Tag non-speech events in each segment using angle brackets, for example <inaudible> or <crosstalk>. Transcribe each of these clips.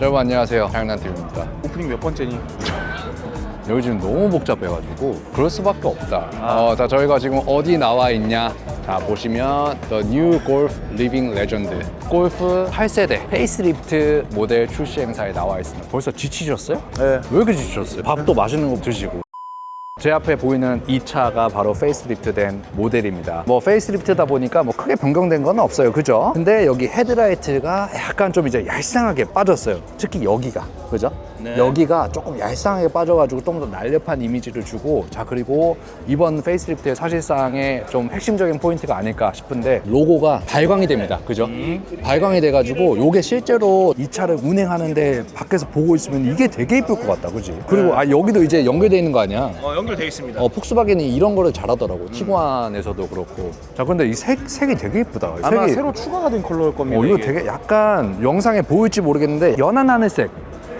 여러분 안녕하세요 장난팀입니다 오프닝 몇 번째니? <laughs> 여기 지금 너무 복잡해가지고 그럴 수밖에 없다 어, 자 저희가 지금 어디 나와 있냐 자 보시면 The New Golf Living Legend 골프 8세대 페이스리프트 모델 출시 행사에 나와 있습니다 벌써 지치셨어요? 네. 왜 이렇게 지치셨어요? 밥도 맛있는 거 드시고 제 앞에 보이는 이 차가 바로 페이스리프트 된 모델입니다. 뭐 페이스리프트다 보니까 뭐 크게 변경된 건 없어요. 그죠? 근데 여기 헤드라이트가 약간 좀 이제 얄쌍하게 빠졌어요. 특히 여기가. 그죠? 네. 여기가 조금 얄쌍하게 빠져가지고 좀 더 날렵한 이미지를 주고 자 그리고 이번 페이스리프트의 사실상의 좀 핵심적인 포인트가 아닐까 싶은데 로고가 발광이 됩니다 그죠? 발광이 돼가지고 요게 실제로 이 차를 운행하는데 밖에서 보고 있으면 이게 되게 이쁠 것 같다 그지? 그리고 아 여기도 이제 연결돼 있는 거 아니야? 어, 연결돼 있습니다. 어, 폭스바겐이 이런 거를 잘하더라고. 티구안에서도 그렇고. 자, 근데 이 색, 색이 되게 이쁘다. 아마 색이, 새로 추가가 된 컬러일 겁니다. 어, 이거 이게. 되게 약간 영상에 보일지 모르겠는데 연한 하늘색.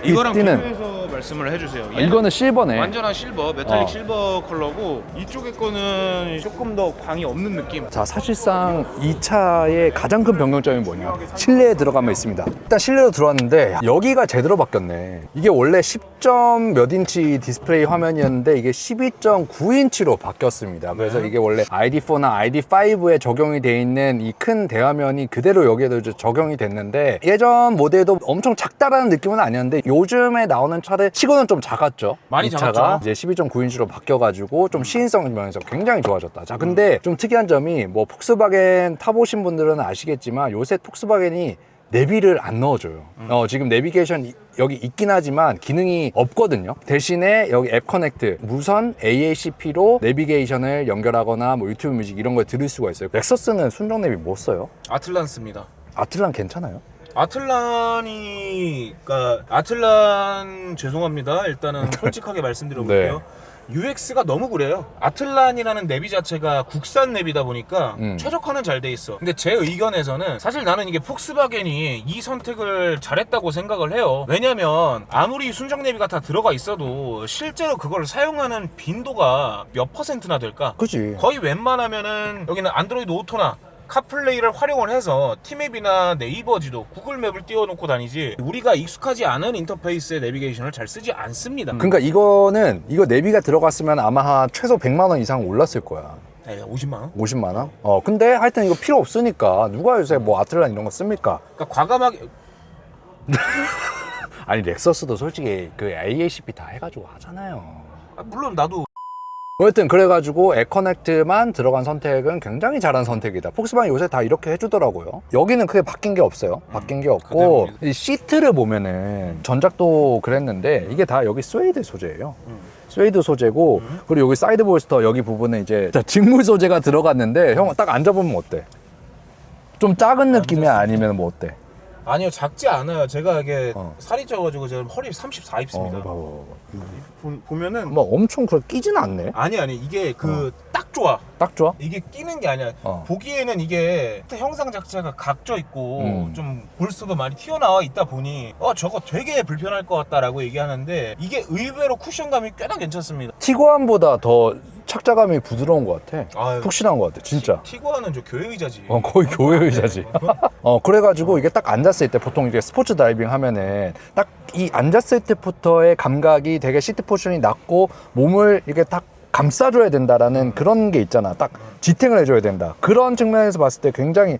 이거랑 띠는 비교해서 말씀을 해주세요. 아, 이거는 실버네. 완전한 실버, 메탈릭 어. 실버 컬러고 이쪽의 거는 조금 더 광이 없는 느낌. 자, 사실상 이 차의 가장 큰 변경점이 뭐냐? 실내에 들어가면 있습니다. 일단 실내로 들어왔는데 여기가 제대로 바뀌었네. 이게 원래 10점 몇 인치 디스플레이 화면이었는데 이게 12.9인치로 바뀌었습니다. 그래서 이게 원래 ID4나 ID5에 적용이 돼 있는 이 큰 대화면이 그대로 여기에도 이제 적용이 됐는데 예전 모델도 엄청 작다라는 느낌은 아니었는데 요즘에 나오는 차들 치고는 좀 작았죠. 많이 작았죠. 이제 12.9인치로 바뀌어가지고 좀 시인성 면에서 굉장히 좋아졌다. 자, 근데 좀 특이한 점이 뭐 폭스바겐 타보신 분들은 아시겠지만 요새 폭스바겐이 내비를 안 넣어줘요. 어, 지금 내비게이션 이- 여기 있긴 하지만 기능이 없거든요. 대신에 여기 앱 커넥트 무선 AACP로 내비게이션을 연결하거나 뭐 유튜브 뮤직 이런 걸 들을 수가 있어요. 렉서스는 순정 내비 못 써요? 아틀란스입니다. 아틀란 괜찮아요? 아틀란이, 그러니까 아틀란 죄송합니다. 일단은 <laughs> 솔직하게 말씀드려볼게요. 네. UX가 너무 그래요. 아틀란이라는 내비 자체가 국산 내비다 보니까 음. 최적화는 잘 돼 있어. 근데 제 의견에서는 사실 나는 이게 폭스바겐이 이 선택을 잘했다고 생각을 해요. 왜냐면 아무리 순정 내비가 다 들어가 있어도 실제로 그걸 사용하는 빈도가 몇 퍼센트나 될까? 그지. 거의 웬만하면은 여기는 안드로이드 오토나 카플레이를 활용을 해서 티맵이나 네이버 지도, 구글 맵을 띄워놓고 다니지 우리가 익숙하지 않은 인터페이스의 내비게이션을 잘 쓰지 않습니다. 그러니까 이거는 이거 내비가 들어갔으면 아마 한 최소 100만 원 이상 올랐을 거야. 에, 50만 원? 50만 원? 어, 근데 하여튼 이거 필요 없으니까 누가 요새 뭐 아틀란 이런 거 씁니까? 그러니까 과감하게 <laughs> 아니 렉서스도 솔직히 그 AACP 다 해가지고 하잖아요. 아, 물론 나도 어쨌든 그래가지고 에커넥트만 들어간 선택은 굉장히 잘한 선택이다. 폭스바겐 요새 다 이렇게 해주더라고요. 여기는 크게 바뀐 게 없어요. 바뀐 게 없고. 이 시트를 보면은 전작도 그랬는데 이게 다 여기 스웨이드 소재예요. 스웨이드 소재고 그리고 여기 사이드 볼스터 여기 부분에 이제 자, 직물 소재가 들어갔는데 형 딱 앉아보면 어때? 좀 작은 느낌이 아니면 뭐 어때? 아니요 작지 않아요. 제가 이게 어. 살이 쪄가지고 제가 허리 34 어, 입습니다. 봐봐, 봐봐. 보, 보면은 뭐 엄청 그렇게 끼진 않네. 아니 아니 이게 그 딱 좋아. 딱 좋아? 이게 끼는 게 아니야. 어. 보기에는 이게 형상 자체가 각져 있고 음. 좀 볼스도 많이 튀어나와 있다 보니 어 저거 되게 불편할 것 같다라고 얘기하는데 이게 의외로 쿠션감이 꽤나 괜찮습니다. 티고안보다 더 착자감이 부드러운 것 같아. 아유. 푹신한 것 같아, 진짜. 티구아는 저 교회 의자지. 어, 거의 교회 의자지. <laughs> 어, 그래가지고 이게 딱 앉았을 때 보통 이게 스포츠 다이빙 하면은 딱 이 앉았을 때부터의 감각이 되게 시트 포션이 낮고 몸을 이렇게 딱 감싸줘야 된다라는 그런 게 있잖아. 딱 지탱을 해줘야 된다. 그런 측면에서 봤을 때 굉장히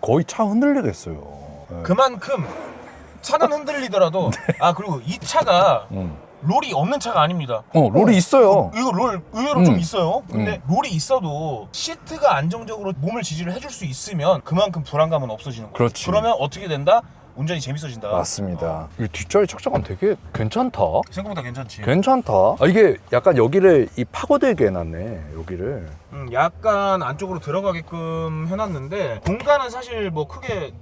거의 차 흔들리겠어요. 네. 그만큼 차는 흔들리더라도 <laughs> 아 그리고 이 차가 음. 롤이 없는 차가 아닙니다. 어, 롤이 있어요. 이거 롤 의외로 음. 좀 있어요. 근데 롤이 있어도 시트가 안정적으로 몸을 지지를 해줄 수 있으면 그만큼 불안감은 없어지는 거예요. 그렇지. 그러면 어떻게 된다? 운전이 재밌어진다. 맞습니다. 이 뒷자리 착자감 되게 괜찮다. 생각보다 괜찮지. 괜찮다. 아, 이게 약간 여기를 이 파고들게 해놨네. 여기를. 음, 약간 안쪽으로 들어가게끔 해놨는데 공간은 사실 뭐 크게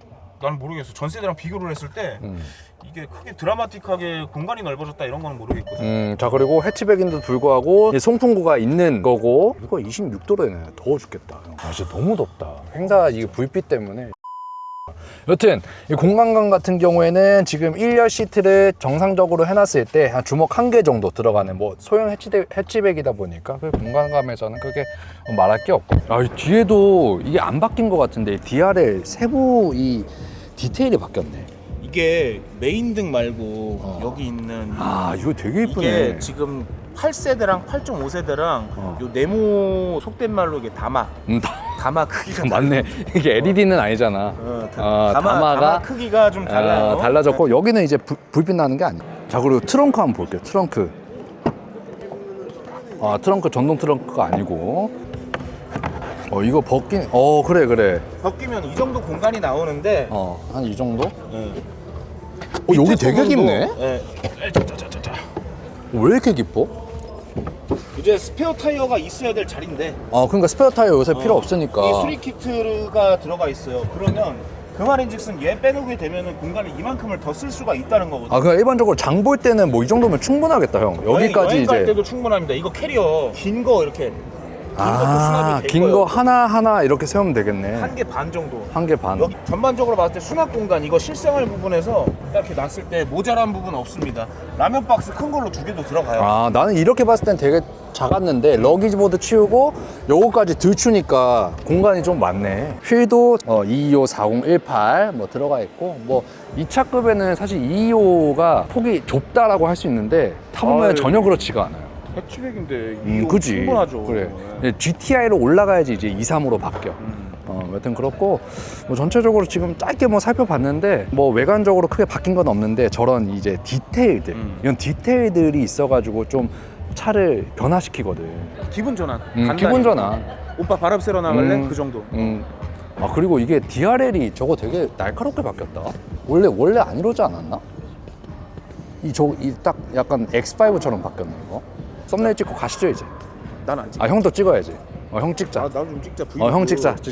나는 모르겠어. 전세대랑 비교를 했을 때 음. 이게 크게 드라마틱하게 공간이 넓어졌다 이런 거는 모르겠거든. 음, 자 그리고 해치백인데도 불구하고 이제 송풍구가 있는 거고 이거 26도래네 더워 죽겠다 아 진짜 너무 덥다 행사 이게 불빛 때문에 여튼 이 공간감 같은 경우에는 지금 1열 시트를 정상적으로 해놨을 때 한 주먹 한 개 정도 들어가는 뭐 소형 해치대, 해치백이다 보니까 그 공간감에서는 크게 말할 게 없고 아, 이 뒤에도 이게 안 바뀐 것 같은데 DRL 세부 이 디테일이 바뀌었네 이게 이게 메인 등 말고 어. 여기 있는 아 이거 되게 이쁘네. 이게 지금 8세대랑 8.5세대랑 어. 요 네모 속된 말로 이게 다마 음, 다, 다마 크기가 맞네. 이게 LED는 아니잖아. 어, 다, 아, 다마, 다마가 다마 크기가 좀 달라요. 아, 달라졌고 여기는 이제 불, 불빛 나는 게 아니야. 자 그리고 트렁크 한번 볼게요. 트렁크. 아 트렁크 전동 트렁크가 아니고. 어 이거 벗긴. 어 그래 그래. 벗기면 이 정도 공간이 나오는데 어 한 이 정도? 어 예. 여기 밑에 되게 부분도, 깊네. 예. 왜 이렇게 깊어? 이제 스페어 타이어가 있어야 될 자리인데 아 그러니까 스페어 타이어 요새 필요 어, 없으니까. 이 수리 키트가 들어가 있어요. 그러면 그 말인즉슨 얘 빼놓게 되면은 공간을 이만큼을 더 쓸 수가 있다는 거거든요. 아 그냥 일반적으로 장 볼 때는 뭐 이 정도면 충분하겠다 형. 여기까지 여행, 갈 이제. 때도 충분합니다. 이거 캐리어 긴 거 이렇게 아, 긴. 거 하나 하나 이렇게 세우면 되겠네. 한개 반 정도. 한 개 반. 여기 전반적으로 봤을 때 수납 공간 이거 실생활 부분에서 이렇게 놨을 때 모자란 부분 없습니다. 라면 박스 큰 걸로 두 개도 들어가요. 아, 나는 이렇게 봤을 땐 되게 작았는데 러기지보드 치우고 요거까지 들추니까 공간이 좀 많네. 휠도 어, 225 4018 뭐 들어가 있고 뭐 2차급에는 사실 225가 폭이 좁다라고 할 수 있는데 타보면 아유. 전혀 그렇지가 않아요. 해치백인데 음, 그지. 충분하죠. 그래. GTI로 올라가야지 이제 2, 3으로 바뀌어. 음. 어, 여튼 그렇고 뭐 전체적으로 지금 짧게 뭐 살펴봤는데 뭐 외관적으로 크게 바뀐 건 없는데 저런 이제 디테일들 음. 이런 디테일들이 있어가지고 좀 차를 변화시키거든. 기분 전환. 음, 간단히. 기분 전환. 오빠 바람 쐬러 나갈래? 음. 그 정도. 음. 아 그리고 이게 DRL이 저거 되게 날카롭게 바뀌었다. 원래 원래 안 이러지 않았나? 이 저 이 딱 약간 X5처럼 바뀌었네 이거. 썸네일 찍고 가시죠 이제. 난안 찍. 아 형도 찍어야지. 어 형 찍자. 아, 나 좀 찍자. 어형 찍자. 찍자.